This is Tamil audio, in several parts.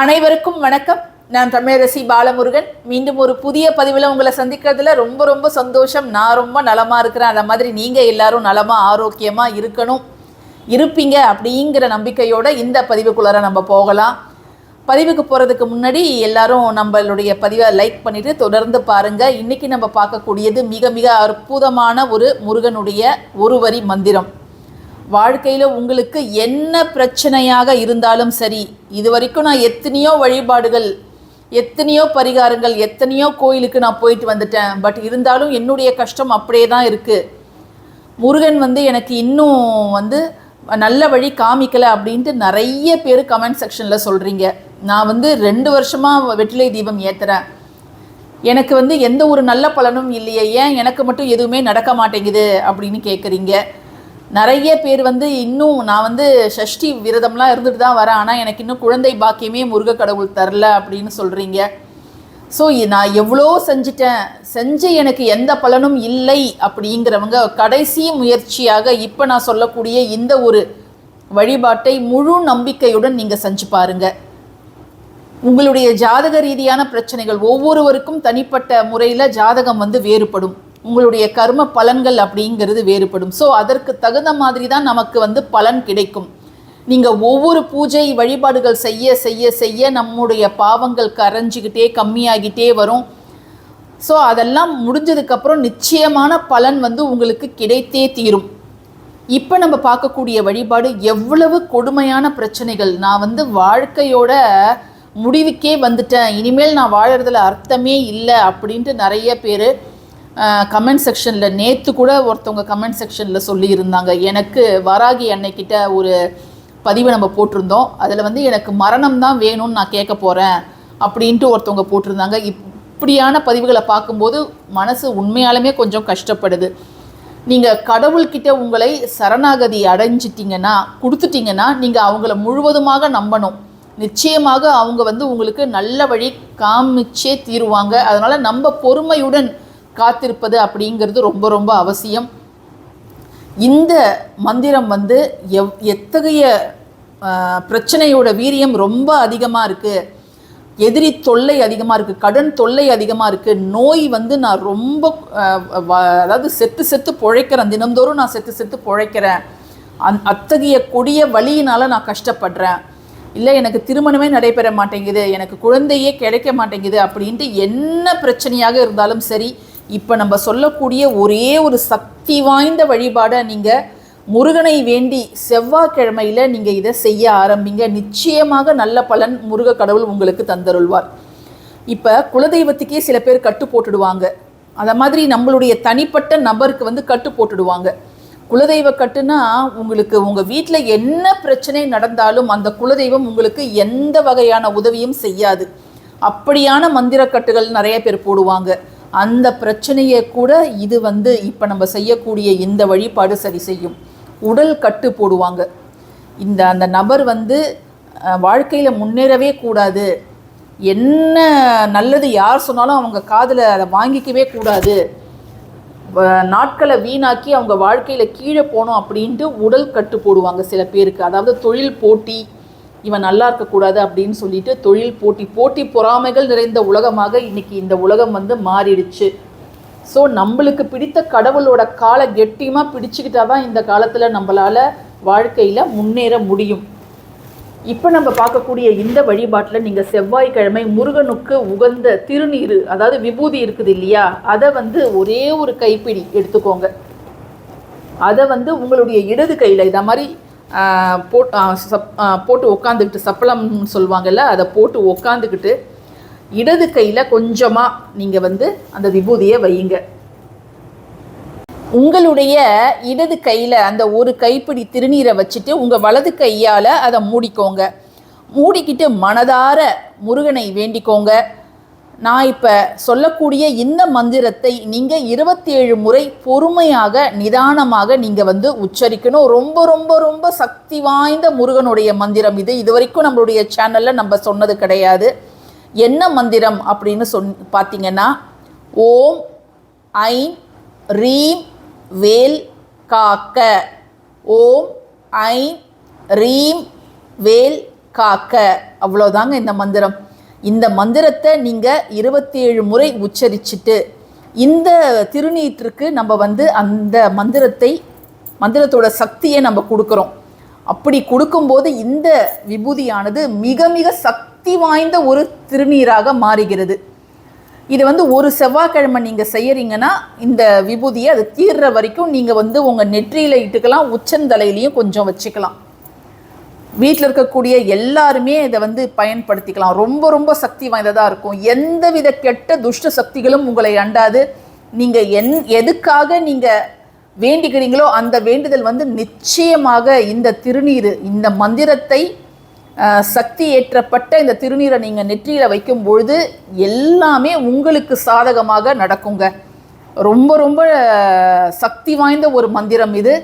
அனைவருக்கும் வணக்கம். நான் தமிழரசி பாலமுருகன். மீண்டும் ஒரு புதிய பதிவில் உங்களை சந்திக்கிறதுல ரொம்ப ரொம்ப சந்தோஷம். நான் ரொம்ப நலமாக இருக்கிறேன். அந்த மாதிரி நீங்கள் எல்லாரும் நலமாக ஆரோக்கியமாக இருக்கணும் இருப்பீங்க அப்படிங்கிற நம்பிக்கையோட இந்த பதிவுக்குள்ளார நம்ம போகலாம். பதிவுக்கு போகிறதுக்கு முன்னாடி எல்லாரும் நம்மளுடைய பதிவை லைக் பண்ணிவிட்டு தொடர்ந்து பாருங்கள் இன்றைக்கி நம்ம பார்க்கக்கூடியது மிக மிக அற்புதமான ஒரு முருகனுடைய ஒரு வரி மந்திரம். வாழ்க்கையில் உங்களுக்கு என்ன பிரச்சனையாக இருந்தாலும் சரி இது வரைக்கும் நான் எத்தனையோ வழிபாடுகள் எத்தனையோ பரிகாரங்கள் எத்தனையோ கோயிலுக்கு நான் போயிட்டு வந்துட்டேன். பட் இருந்தாலும் என்னுடைய கஷ்டம் அப்படியே தான் இருக்குது முருகன் வந்து எனக்கு இன்னும் வந்து நல்ல வழி காமிக்கலை அப்படின்ட்டு நிறைய பேர் கமெண்ட் செக்ஷனில் சொல்கிறீங்க நான் வந்து ரெண்டு வருஷமாக வெற்றிலை தீபம் ஏற்றுறேன் எனக்கு வந்து எந்த ஒரு நல்ல பலனும் இல்லையே. ஏன் எனக்கு மட்டும் எதுவுமே நடக்க மாட்டேங்குது அப்படின்னு கேட்குறீங்க நிறைய பேர் வந்து இன்னும் நான் வந்து ஷஷ்டி விரதம்லாம் இருந்துட்டு தான் வரேன். ஆனால் எனக்கு இன்னும் குழந்தை பாக்கியமே முருக கடவுள் தரல அப்படின்னு சொல்கிறீங்க ஸோ நான் எவ்வளோ செஞ்சிட்டேன்? செஞ்சு எனக்கு எந்த பலனும் இல்லை அப்படிங்கிறவங்க கடைசி முயற்சியாக இப்போ நான் சொல்லக்கூடிய இந்த ஒரு வழிபாட்டை முழு நம்பிக்கையுடன் நீங்கள் செஞ்சு பாருங்க. உங்களுடைய ஜாதக ரீதியான பிரச்சனைகள் ஒவ்வொருவருக்கும் தனிப்பட்ட முறையில் ஜாதகம் வந்து வேறுபடும். உங்களுடைய கர்ம பலன்கள் அப்படிங்கிறது வேறுபடும். ஸோ அதற்கு தகுந்த மாதிரி தான் நமக்கு வந்து பலன் கிடைக்கும். நீங்கள் ஒவ்வொரு பூஜை வழிபாடுகள் செய்ய செய்ய செய்ய நம்முடைய பாவங்கள் கரைஞ்சிக்கிட்டே கம்மியாகிட்டே வரும். ஸோ அதெல்லாம் முடிஞ்சதுக்கப்புறம் நிச்சயமான பலன் வந்து உங்களுக்கு கிடைத்தே தீரும். இப்போ நம்ம பார்க்கக்கூடிய வழிபாடு எவ்வளவு கொடுமையான பிரச்சனைகள். நான் வந்து வாழ்க்கையோட முடிவுக்கே வந்துட்டேன். இனிமேல் நான் வாழறதுல அர்த்தமே இல்லை அப்படின்ட்டு நிறைய பேர் கமெண்ட் செக்ஷனில் நேற்று கூட ஒருத்தவங்க கமெண்ட் செக்ஷனில் சொல்லியிருந்தாங்க. எனக்கு வராகி அன்னைக்கிட்ட ஒரு பதிவை நம்ம போட்டிருந்தோம். அதில் வந்து எனக்கு மரணம் தான் வேணும்னு நான் கேட்க போகிறேன் அப்படின்ட்டு ஒருத்தவங்க போட்டிருந்தாங்க. இப்படியான பதிவுகளை பார்க்கும்போது மனசு உண்மையாலுமே கொஞ்சம் கஷ்டப்படுது. நீங்கள் கடவுள்கிட்ட உங்களை சரணாகதி அடைஞ்சிட்டிங்கன்னா கொடுத்துட்டிங்கன்னா நீங்கள் அவங்கள முழுவதுமாக நம்பணும். நிச்சயமாக அவங்க வந்து உங்களுக்கு நல்ல வழி காமிச்சே தீருவாங்க. அதனால் நம்ம பொறுமையுடன் காத்திருப்பது அப்படிங்கிறது ரொம்ப ரொம்ப அவசியம். இந்த மந்திரம் வந்து எவ் எத்தகைய பிரச்சனையோட வீரியம் ரொம்ப அதிகமாக இருக்குது எதிரி தொல்லை அதிகமாக இருக்குது கடன் தொல்லை அதிகமாக இருக்குது நோய் வந்து நான் ரொம்ப அதாவது செத்து செத்து பிழைக்கிறேன். தினந்தோறும் நான் செத்து செத்து பிழைக்கிறேன். அந் அத்தகைய கொடிய வழியினால் நான் கஷ்டப்படுறேன். இல்லை எனக்கு திருமணமே நடைபெற மாட்டேங்குது. எனக்கு குழந்தையே கிடைக்க மாட்டேங்குது அப்படின்ட்டு என்ன பிரச்சனையாக இருந்தாலும் சரி இப்போ நம்ம சொல்லக்கூடிய ஒரே ஒரு சக்தி வாய்ந்த வழிபாடை நீங்கள் முருகனை வேண்டி செவ்வாய்க்கிழமையில் நீங்கள் இதை செய்ய ஆரம்பிங்க. நிச்சயமாக நல்ல பலன் முருக கடவுள் உங்களுக்கு தந்தருள்வார். இப்போ குலதெய்வத்துக்கே சில பேர் கட்டு போட்டுடுவாங்க. அதை மாதிரி நம்மளுடைய தனிப்பட்ட நபருக்கு வந்து கட்டு போட்டுடுவாங்க. குலதெய்வ கட்டுனா உங்களுக்கு உங்கள் வீட்டில் என்ன பிரச்சனை நடந்தாலும் அந்த குலதெய்வம் உங்களுக்கு எந்த வகையான உதவியும் செய்யாது. அப்படியான மந்திரக்கட்டுகள் நிறைய பேர் போடுவாங்க. அந்த பிரச்சனையை கூட இது வந்து இப்போ நம்ம செய்யக்கூடிய இந்த வழிபாடு சரி செய்யும். உடல் கட்டு போடுவாங்க. இந்த அந்த நபர் வந்து வாழ்க்கையில் முன்னேறவே கூடாது. என்ன நல்லது யார் சொன்னாலும் அவங்க காதில் அதை வாங்கிக்கவே கூடாது. வ- நாட்களை வீணாக்கி அவங்க வாழ்க்கையில் கீழே போகணும் அப்படின்ட்டு உடல் கட்டு போடுவாங்க சில பேருக்கு. அதாவது தொழில் போட்டி இவன் நல்லா இருக்கக்கூடாது அப்படின்னு சொல்லிட்டு தொழில் போட்டி போட்டி பொறாமைகள் நிறைந்த உலகமாக இன்னைக்கு இந்த உலகம் வந்து மாறிடுச்சு. ஸோ நம்மளுக்கு பிடித்த கடவுளோட காலை கெட்டியமாக பிடிச்சிக்கிட்டா தான் இந்த காலத்தில் நம்மளால் வாழ்க்கையில் முன்னேற முடியும். இப்போ நம்ம பார்க்கக்கூடிய இந்த வழிபாட்டில் நீங்கள் செவ்வாய்க்கிழமை முருகனுக்கு உகந்த திருநீர் அதாவது விபூதி இருக்குது இல்லையா? அதை வந்து ஒரே ஒரு கைப்பிடி எடுத்துக்கோங்க. அதை வந்து உங்களுடைய இடது கையில் இதை மாதிரி போட் சப் போட்டு உக்காந்துக்கிட்டு சப்பளம்னு சொல்லுவாங்கல்ல அதை போட்டு உக்காந்துக்கிட்டு இடது கையில் கொஞ்சமாக நீங்கள் வந்து அந்த விபூதியை வையுங்க. உங்களுடைய இடது கையில் அந்த ஒரு கைப்பிடி திருநீரை வச்சுட்டு உங்கள் வலது கையால் அதை மூடிக்கோங்க. மூடிக்கிட்டு மனதார முருகனை வேண்டிக்கோங்க. நான் இப்போ சொல்லக்கூடிய இந்த மந்திரத்தை நீங்கள் இருபத்தேழு முறை பொறுமையாக நிதானமாக நீங்கள் வந்து உச்சரிக்கணும். ரொம்ப ரொம்ப ரொம்ப சக்தி வாய்ந்த முருகனுடைய மந்திரம் இது. இது வரைக்கும் நம்மளுடைய சேனலில் நம்ம சொன்னது கிடையாது. என்ன மந்திரம் அப்படின்னு சொன் பார்த்தீங்கன்னா ஓம் ஐம் ரீம் வேல் காக்க. ஓம் ஐம் ரீம் வேல் காக்க. அவ்வளோதாங்க இந்த மந்திரம். இந்த மந்திரத்தை நீங்கள் இருபத்தி ஏழு முறை உச்சரிச்சுட்டு இந்த திருநீற்றுக்கு நம்ம வந்து அந்த மந்திரத்தை மந்திரத்தோட சக்தியை நம்ம கொடுக்குறோம். அப்படி கொடுக்கும்போது இந்த விபூதியானது மிக மிக சக்தி வாய்ந்த ஒரு திருநீராக மாறுகிறது. இது வந்து ஒரு செவ்வாய்க்கிழமை நீங்கள் செய்கிறீங்கன்னா இந்த விபூதியை அது தீர்ற வரைக்கும் நீங்கள் வந்து உங்கள் நெற்றியில் இட்டுக்கலாம் உச்சந்தலையிலையும் கொஞ்சம் வச்சுக்கலாம். வீட்டில் இருக்கக்கூடிய எல்லாருமே இதை வந்து பயன்படுத்திக்கலாம். ரொம்ப ரொம்ப சக்தி வாய்ந்ததாக இருக்கும். எந்தவித கெட்ட துஷ்ட சக்திகளும் உங்களை அண்டாது. நீங்கள் என் எதுக்காக நீங்கள் வேண்டிக்கிறீங்களோ அந்த வேண்டுதல் வந்து நிச்சயமாக இந்த திருநீர் இந்த மந்திரத்தை சக்தி ஏற்றப்பட்ட இந்த திருநீரை நீங்கள் நெற்றியில் வைக்கும் பொழுது எல்லாமே உங்களுக்கு சாதகமாக நடக்குங்க. ரொம்ப ரொம்ப சக்தி வாய்ந்த ஒரு மந்திரம் இது.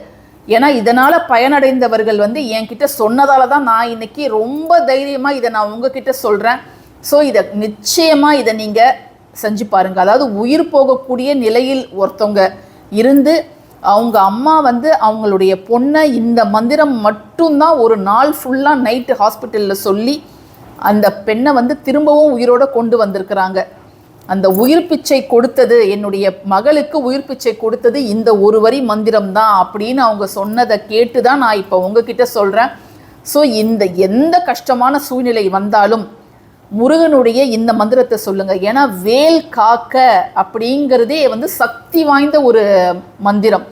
ஏன்னா இதனால் பயனடைந்தவர்கள் வந்து என்கிட்ட சொன்னதால தான் நான் இன்னைக்கு ரொம்ப தைரியமாக இதை நான் உங்ககிட்ட சொல்கிறேன் ஸோ இதை நிச்சயமாக இதை நீங்கள் செஞ்சு பாருங்கள் அதாவது உயிர் போகக்கூடிய நிலையில் ஒருத்தவங்க இருந்து அவங்க அம்மா வந்து அவங்களுடைய பொண்ணை இந்த மந்திரம் மட்டும்தான் ஒரு நாள் ஃபுல்லாக நைட்டு ஹாஸ்பிட்டலில் சொல்லி அந்த பெண்ணை வந்து திரும்பவும் உயிரோடு கொண்டு வந்திருக்கிறாங்க. அந்த உயிர் பிச்சை கொடுத்தது என்னுடைய மகளுக்கு உயிர் பிச்சை கொடுத்தது இந்த ஒரு வரி மந்திரம் தான் அப்படின்னு அவங்க சொன்னதை கேட்டு தான் நான் இப்போ உங்ககிட்ட சொல்கிறேன் ஸோ இந்த எந்த கஷ்டமான சூழ்நிலை வந்தாலும் முருகனுடைய இந்த மந்திரத்தை சொல்லுங்க. ஏன்னா வேல் காக்க அப்படிங்கிறதே வந்து சக்தி வாய்ந்த ஒரு மந்திரம்.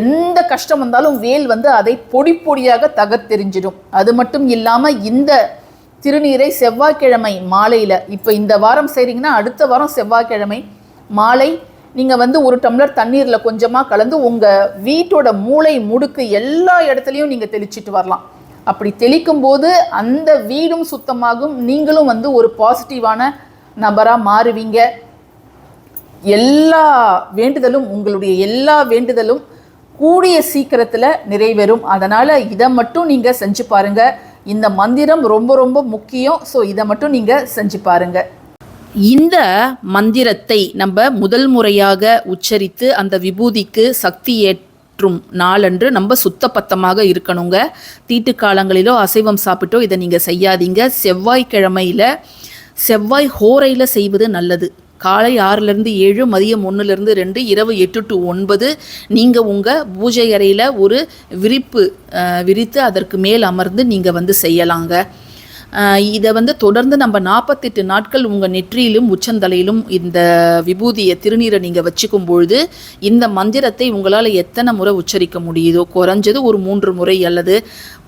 எந்த கஷ்டம் வந்தாலும் வேல் வந்து அதை பொடி பொடியாக தகர்த்தெறிஞ்சிடும். அது மட்டும் இல்லாமல் இந்த திருநீரை செவ்வாய்க்கிழமை மாலையில். இப்போ இந்த வாரம் செய்கிறீங்கன்னா அடுத்த வாரம் செவ்வாய்க்கிழமை மாலை. நீங்கள் வந்து ஒரு டம்ளர் தண்ணீரில் கொஞ்சமாக கலந்து உங்கள் வீட்டோட மூளை முடுக்கு எல்லா இடத்துலையும் நீங்கள் தெளிச்சிட்டு வரலாம். அப்படி தெளிக்கும் போது அந்த வீடும் சுத்தமாகும். நீங்களும் வந்து ஒரு பாசிட்டிவான நபராக மாறுவீங்க. எல்லா வேண்டுதலும் உங்களுடைய எல்லா வேண்டுதலும் கூடிய சீக்கிரத்தில் நிறைவேறும். அதனால் இதை மட்டும் நீங்கள் செஞ்சு பாருங்கள் இந்த மந்திரம் ரொம்ப ரொம்ப முக்கியம். ஸோ இதை மட்டும் நீங்கள் செஞ்சு பாருங்க. இந்த மந்திரத்தை நம்ம முதல் முறையாக உச்சரித்து அந்த விபூதிக்கு சக்தி ஏற்றும் நாளன்று நம்ம சுத்தப்பத்தமாக இருக்கணுங்க. தீட்டு காலங்களிலோ அசைவம் சாப்பிட்டோ இதை நீங்கள் செய்யாதீங்க. செவ்வாய்க்கிழமையில் செவ்வாய் ஹோரையில் செய்வது நல்லது. காலை ஆறுலேருந்து ஏழு மதியம் ஒன்றுலேருந்து ரெண்டு இரவு எட்டு டு ஒன்பது. நீங்கள் உங்கள் பூஜை அறையில் ஒரு விரிப்பு விரித்து அதற்கு மேல் அமர்ந்து நீங்கள் வந்து செய்யலாங்க. இதை வந்து தொடர்ந்து நம்ம நாற்பத்தெட்டு நாட்கள் உங்கள் நெற்றியிலும் உச்சந்தலையிலும் இந்த விபூதியை திருநீரை நீங்கள் வச்சுக்கும் பொழுது இந்த மந்திரத்தை உங்களால் எத்தனை முறை உச்சரிக்க முடியுதோ குறைஞ்சது ஒரு மூன்று முறை அல்லது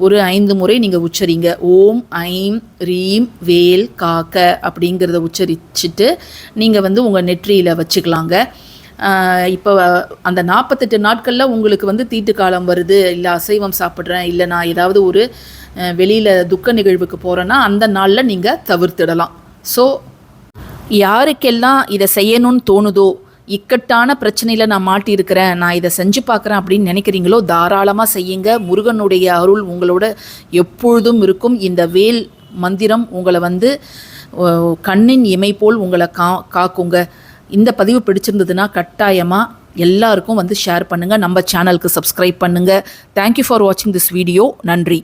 ஒரு ஐந்து முறை நீங்கள் உச்சரிங்க. ஓம் ஐம் ரீம் வேல் காக்க அப்படிங்கிறத உச்சரிச்சுட்டு நீங்கள் வந்து உங்கள் நெற்றியில் வச்சுக்கலாங்க. இப்போ அந்த நாற்பத்தெட்டு நாட்களில் உங்களுக்கு வந்து தீட்டு காலம் வருது இல்லை அசைவம் சாப்பிட்றேன் இல்லை நான் ஏதாவது ஒரு வெளியில் துக்க நிகழ்வுக்கு போகிறேன்னா அந்த நாளில் நீங்கள் தவிர்த்திடலாம். ஸோ யாருக்கெல்லாம் இதை செய்யணும்னு தோணுதோ இக்கட்டான பிரச்சனையில் நான் மாட்டியிருக்கிறேன் நான் இதை செஞ்சு பார்க்குறேன் அப்படின்னு நினைக்கிறீங்களோ தாராளமாக செய்யுங்க. முருகனுடைய அருள் உங்களோட எப்பொழுதும் இருக்கும். இந்த வேல் மந்திரம் உங்களை வந்து கண்ணின் இமை போல் உங்களை கா காக்குங்க. இந்த பதிவு பிடிச்சிருந்ததுன்னா கட்டாயமாக எல்லாருக்கும் வந்து ஷேர் பண்ணுங்கள் நம்ம சேனலுக்கு சப்ஸ்கிரைப் பண்ணுங்கள் தேங்க்யூ ஃபார் வாட்சிங் திஸ் வீடியோ நன்றி.